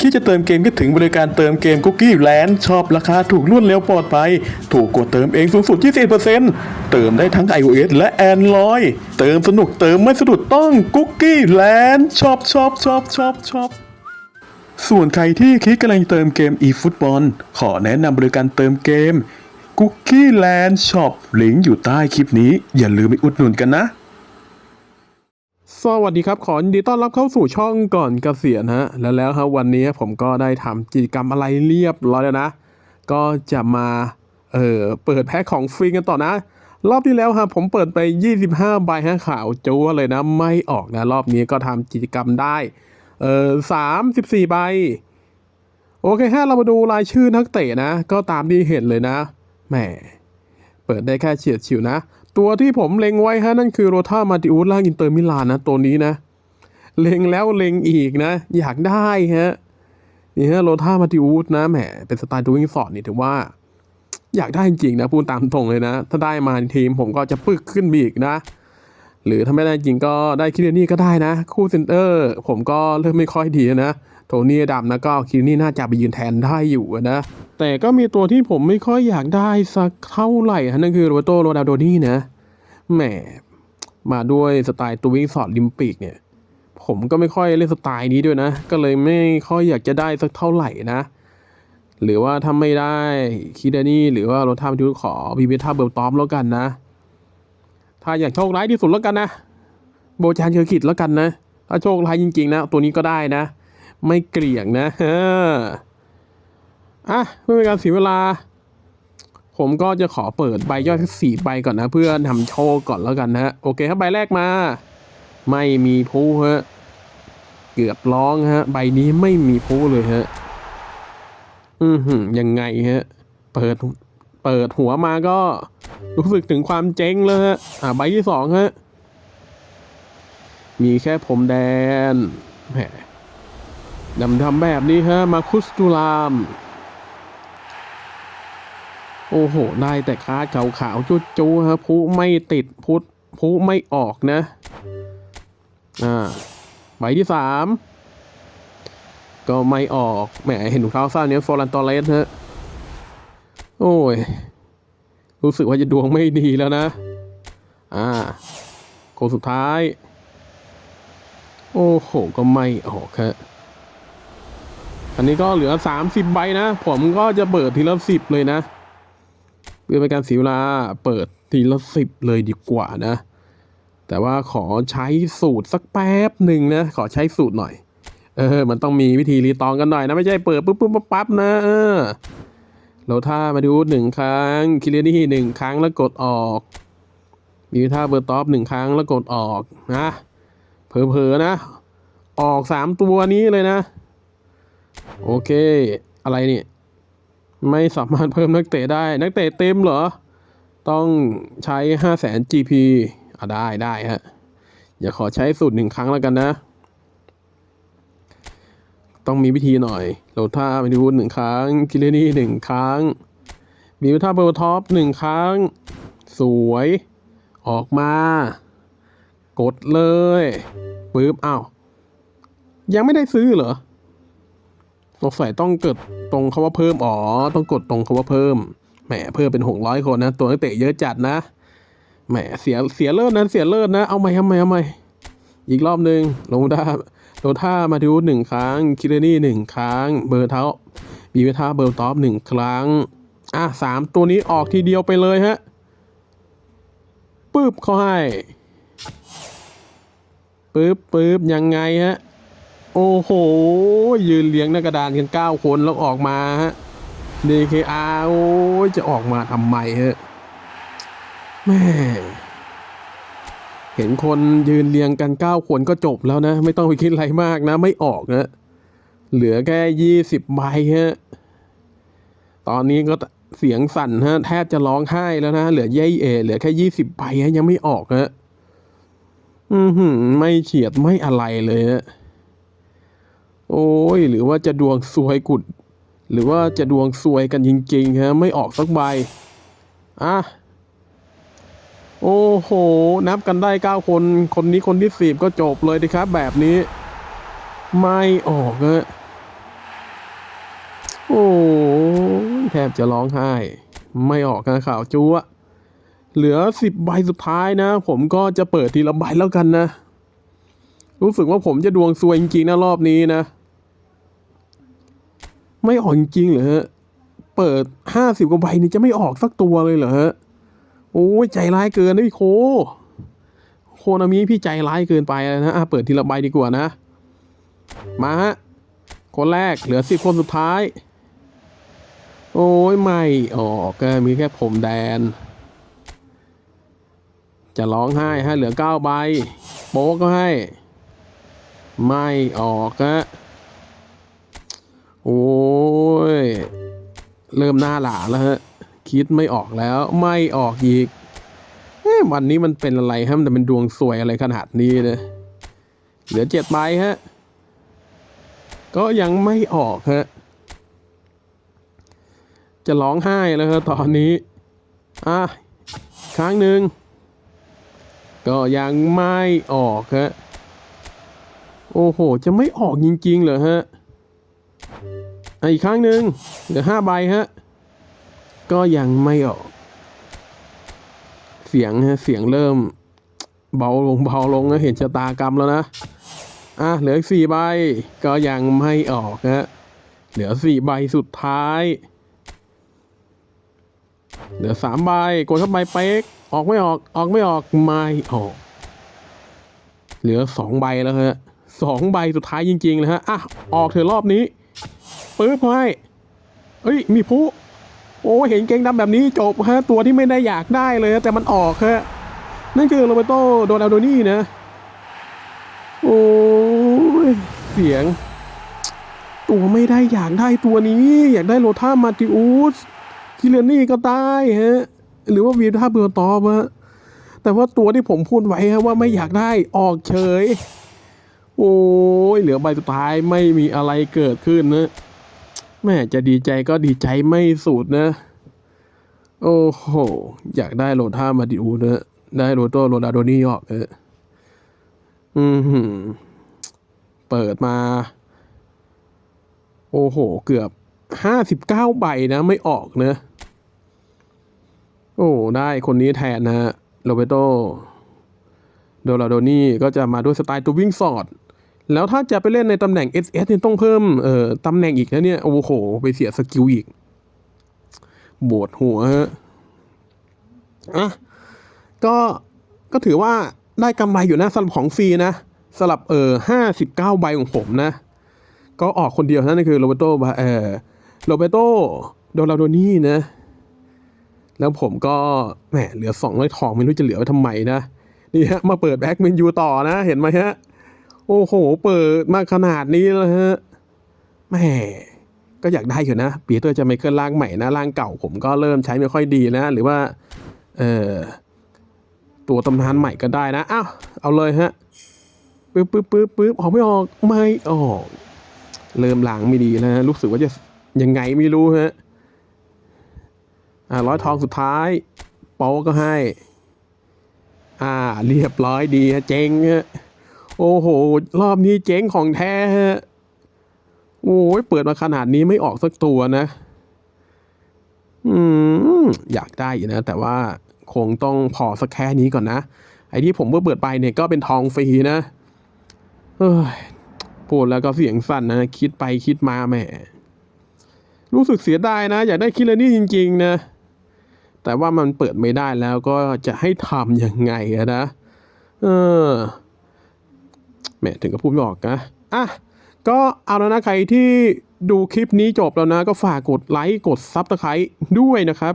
คิดจะเติมเกมก็ถึงบริการเติมเกมคุกกี้แลนด์ชอบราคาถูกรวดเร็วปลอดภัย ถูกกว่าเติมเองสูงสุด20%เติมได้ทั้ง iOS และ Android เติมสนุกเติมไม่สะดุดต้องคุกกี้แลนด์ชอบชอบชอบชอบชอบส่วนใครที่คิดกำลังเติมเกม eFootball ขอแนะนำบริการเติมเกม Cookie Land Shop ลิงก์อยู่ใต้คลิปนี้ อย่าลืมไปอุดหนุนกันนะ สวัสดีครับ ขอยินดีต้อนรับเข้าสู่ช่องก่อนเกษียณฮะ แล้วแล้วครับวันนี้ผมก็ได้ทำกิจกรรมอะไรเรียบร้อยแล้วนะ ก็จะมาเออเปิดแพ็คของฟรีกันต่อนะ รอบที่แล้วครับผมเปิดไป 25 ใบฮะข่าวจูวเลยนะ ไม่ออกนะ รอบนี้ก็ทำกิจกรรมได้เออ34ใบ โอเคฮะเรามาดูรายชื่อนักเตะนะ ก็ตามที่เห็นเลยนะแหมเปิดได้แค่เฉียดฉิวนะ ตัวที่ผมเล็งไว้ฮะนั่นคือโรธามาติอุสล่างอินเตอร์มิลานนะตัวนี้นะ เล็งแล้วเล็งอีกนะ อยากได้ฮะนี่ฮะโรธามาติอุสนะแหมเป็นสไตล์ดูวิงฟอร์ดนี่ถือว่า อยากได้จริงๆนะพูดตามตรงเลยนะ ถ้าได้มาในทีมผมก็จะปึกขึ้นไปอีกนะ หรือถ้าไม่ได้จริงก็ได้คิเรนี่ก็ได้นะ คู่เซนเตอร์ ผมก็เริ่มไม่ค่อยดีนะ โทนี่ดำนะก็คินี่น่าจะไปยืนแทนได้อยู่นะ แต่ก็มีตัวที่ผมไม่ค่อยอยากได้สักเท่าไหร่นั่นคือโรเบโตโรดาโดนี่นะแหมมาด้วยสไตล์ตัววิ่งสอดลิมปิกเนี่ย ผมก็ไม่ค่อยเล่นสไตล์นี้ด้วยนะ ก็เลยไม่ค่อยอยากจะได้สักเท่าไหร่นะ หรือว่าถ้าไม่ได้คิดานี่หรือว่าโราทามทิวขอบีเบท่าเบลตอมแล้วกันนะ ถ้าอยากโชคร้ายที่สุดแล้วกันนะ โบจานเชอร์กิดแล้วกันนะ ถ้าโชคร้ายจริงๆนะ ตัวนี้ก็ได้นะ ไม่เกลี่ยงนะเอออะไม่เป็นการเสียเวลา ผมก็จะขอเปิดใบย่อยสักสี่ใบก่อนนะ เพื่อทำโชว์ก่อนแล้วกันนะฮะโอเคครับใบแรกมา ไม่มีผู้ฮะเกือบร้องฮะ ใบนี้ไม่มีผู้เลยฮะอือหือยังไงฮะ เปิดเปิดหัวมาก็รู้สึกถึงความเจ๊งเลยฮะ อ่าใบที่สองฮะ มีแค่ผมแดนแหม ดำดำแบบนี้ฮะ มาคุสตูลาม โอ้โห ได้แต่คาดขาวๆจุดจูๆฮะผู้ไม่ติดพุทผู้ไม่ออกนะ อ่าใบที่สามก็ไม่ออก แหม เห็นถุงเท้าสั้นเนี้ยฟอรันตอเลสฮะ โอ้ย รู้สึกว่าจะดวงไม่ดีแล้วนะ อ่าโคสุดท้าย โอ้โห ก็ไม่ออกฮะ อันนี้ก็เหลือสามสิบใบนะ ผมก็จะเปิดทีละสิบเลยนะเพื่อเป็นการเสียเวลาเปิดทีละสิบเลยดีกว่านะ แต่ว่าขอใช้สูตรสักแป๊บหนึ่งนะ ขอใช้สูตรหน่อย เออ มันต้องมีวิธีรีตองกันหน่อยนะ ไม่ใช่เปิดปุ๊บปุ๊บปั๊บปั๊บนะเออโลท่ามาดูหนึ่งครั้งคิเรนี่หนึ่งครั้งแล้วกดออกมีท่าเบอร์ท็อปหนึ่งครั้งแล้วกดออกนะเผลอๆนะ ออกสามตัวนี้เลยนะ โอเค อะไรเนี่ยไม่สามารถเพิ่มนักเตะได้ นักเตะเต็มเหรอ ต้องใช้ห้าแสน GP อะได้ได้ฮะอย่าขอใช้สูตรหนึ่งครั้งแล้วกันนะ ต้องมีวิธีหน่อยโลท่าไปดูหนึ่งครั้งคิเลนี่หนึ่งครั้ง มีท่าเบลท็อปหนึ่งครั้ง สวย ออกมา กดเลยปึ๊บอ้าว ยังไม่ได้ซื้อเหรอ สงสัยต้องกดตรงคาว่าเพิ่มอ๋อต้องกดตรงคาว่าเพิ่มแหมเพิ่มเป็นหกร้อยคนนะตัวนักเตะเยอะจัดนะแหมเสียเสียเลิศนะเสียเลิศนะเอาใหม่เอาใหม่เอาใหม่อีกรอบหนึ่งลงท่าโดท่ามาดิวหนึ่งครั้งคิเรนี่หนึ่งครั้ง เบอร์เท้าบีเวท่าเบอร์ท็อปหนึ่งครั้ง อะสามตัวนี้ออกทีเดียวไปเลยฮะปึ๊บเขาให้ปึ๊บปึ๊บยังไงฮะ โอ้โห ยืนเลี้ยงหน้ากระดานกันเก้าคนแล้วออกมาฮะ DKR โอ้ยจะออกมาทำไมฮะแม่เห็นคนยืนเรียงกันเก้าคนก็จบแล้วนะ ไม่ต้องไปคิดอะไรมากนะ ไม่ออกนะ เหลือแค่ยี่สิบใบฮะ ตอนนี้ก็เสียงสั่นฮะ แทบจะร้องไห้แล้วนะ เหลือเย่เอ เหลือแค่ยี่สิบใบฮะ ยังไม่ออกฮะ อือหือไม่เฉียดไม่อะไรเลยฮะ โอ้ย หรือว่าจะดวงซวยกุด หรือว่าจะดวงซวยกันจริงๆฮะไม่ออกสักใบ อะ โอ้โห นับกันได้เก้าคน คนนี้คนที่สิบก็จบเลยดีครับ แบบนี้ ไม่ออกฮะโอ้แทบจะร้องไห้ ไม่ออกนะข่าวจัวเหลือสิบใบสุดท้ายนะ ผมก็จะเปิดทีละใบแล้วกันนะ รู้สึกว่าผมจะดวงซวยจริงๆนะรอบนี้นะ ไม่ออกจริงๆเหรอฮะ เปิดห้าสิบกว่าใบนี่จะไม่ออกสักตัวเลยเหรอฮะ โอ้ยใจร้ายเกินนะพี่โค โคนามิพี่ใจร้ายเกินไปนะอะเปิดทีละใบดีกว่านะ มาฮะ คนแรกเหลือสิบคนสุดท้าย โอ้ยไม่ออกก็มีแค่ผมแดน จะร้องไห้ฮะเหลือเก้าใบ โป๊กก็ให้ ไม่ออกฮะ โอ้ย เริ่มหน้าหลาแล้วฮะ คิดไม่ออกแล้วไม่ออกอีกเอ๊ะวันนี้มันเป็นอะไรฮะ มันเป็นดวงสวยอะไรขนาดนี้เนี่ยเหลือเจ็ดใบฮะ ก็ยังไม่ออกฮะ จะร้องไห้แล้วครับตอนนี้ อะ ครั้งหนึ่ง ก็ยังไม่ออกฮะ โอ้โห จะไม่ออกจริงๆเหรอฮะ อีกครั้งหนึ่งเหลือห้าใบฮะ ก็ยังไม่ออก เสียงฮะ เสียงเริ่ม เบาลงเบาลงนะเห็นชะตากรรมแล้วนะ อะเหลือสี่ใบ ก็ยังไม่ออกฮะ เหลือสี่ใบสุดท้าย เหลือสามใบกดเข้าไปเป๊ก ออกไม่ออก ออกไม่ออกไม่ออก เหลือสองใบแล้วฮะสองใบสุดท้ายจริงๆเลยฮะ อะ ออกเถอรอบนี้ ปึ๊บไปเอ้ย มีผู้โอ้เห็นเกงดำแบบนี้จบฮะตัวที่ไม่ได้อยากได้เลยแต่มันออกฮะนั่นคือโรเบโตโดนอัลโดนี่นะ โอ้ยเสียง ตัวไม่ได้อยากได้ตัวนี้ อยากได้โลท่ามาติอุสคิเลนี่ก็ได้ฮะ หรือว่าวีท่าเบือตอบฮะแต่ว่าตัวที่ผมพูดไว้ฮะว่าไม่อยากได้ออกเฉย โอ้ยเหลือใบสุดท้ายไม่มีอะไรเกิดขึ้นนะ แม่จะดีใจก็ดีใจไม่สุดนะ โอ้โห อยากได้โลท่ามาดิอูนะได้โรโตโรนาโดนี่ออกเอออืมเปิดมา โอ้โห เกือบห้าสิบเก้าใบนะไม่ออกนะโอ้ ได้คนนี้แทนนะฮะโรเบโตโดราโดนี่ก็จะมาด้วยสไตล์ตัววิ่งสอด แล้วถ้าจะไปเล่นในตำแหน่ง SS เนี่ยต้องเพิ่มเอ่อตำแหน่งอีกนะเนี่ย โอ้โห ไปเสียสกิลอีกปวดหัวฮะอะก็ก็ถือว่าได้กำไรอยู่นะสำหรับของฟรีนะสำหรับเออห้าสิบเก้าใบของผมนะ ก็ออกคนเดียวนั่นคือโรเบโตเออโรเบโตโดราโดนี่นะ แล้วผมก็แหมเหลือสองร้อยทองไม่รู้จะเหลือไว้ทำไมนะ นี่ฮะ มาเปิดแบ็กเมนยูต่อนะ เห็นไหมฮะ โอ้โห เปิดมาขนาดนี้แล้วฮะแหมก็อยากได้อยู่นะปีเตอร์จะไม่เคลื่อนร่างใหม่นะร่างเก่าผมก็เริ่มใช้ไม่ค่อยดีนะ หรือว่า เออตัวตำนานใหม่ก็ได้นะอ้าวเอาเลยฮะปึ๊บปึ๊บปึ๊บปึ๊บออกไม่ออกไม่ออกเริ่มหลังไม่ดีแล้วรู้สึกว่าจะยังไงไม่รู้ฮะอ่าร้อยทองสุดท้ายโป๊ก็ให้ อ่า เรียบร้อยดีฮะเจ๊งฮะ โอ้โห รอบนี้เจ๊งของแท้ฮะโอ้ยเปิดมาขนาดนี้ไม่ออกสักตัวนะ อืม อยากได้อยู่นะ แต่ว่าคงต้องพอสักแค่นี้ก่อนนะ ไอ้ที่ผมเพิ่งเปิดไปเนี่ยก็เป็นทองฟรีนะเฮ้ยพูดแล้วก็เสียงสั่นนะ คิดไปคิดมาแหม รู้สึกเสียดายนะ อยากได้คิดเลยนี่จริง ๆ นะ แต่ว่ามันเปิดไม่ได้แล้วก็จะให้ทำยังไงนะ เออ แหมถึงกับพูดไม่ออกนะอะก็เอาแล้วนะใครที่ดูคลิปนี้จบแล้วนะ ก็ฝากกดไลค์กดซับสไครต์ด้วยนะครับ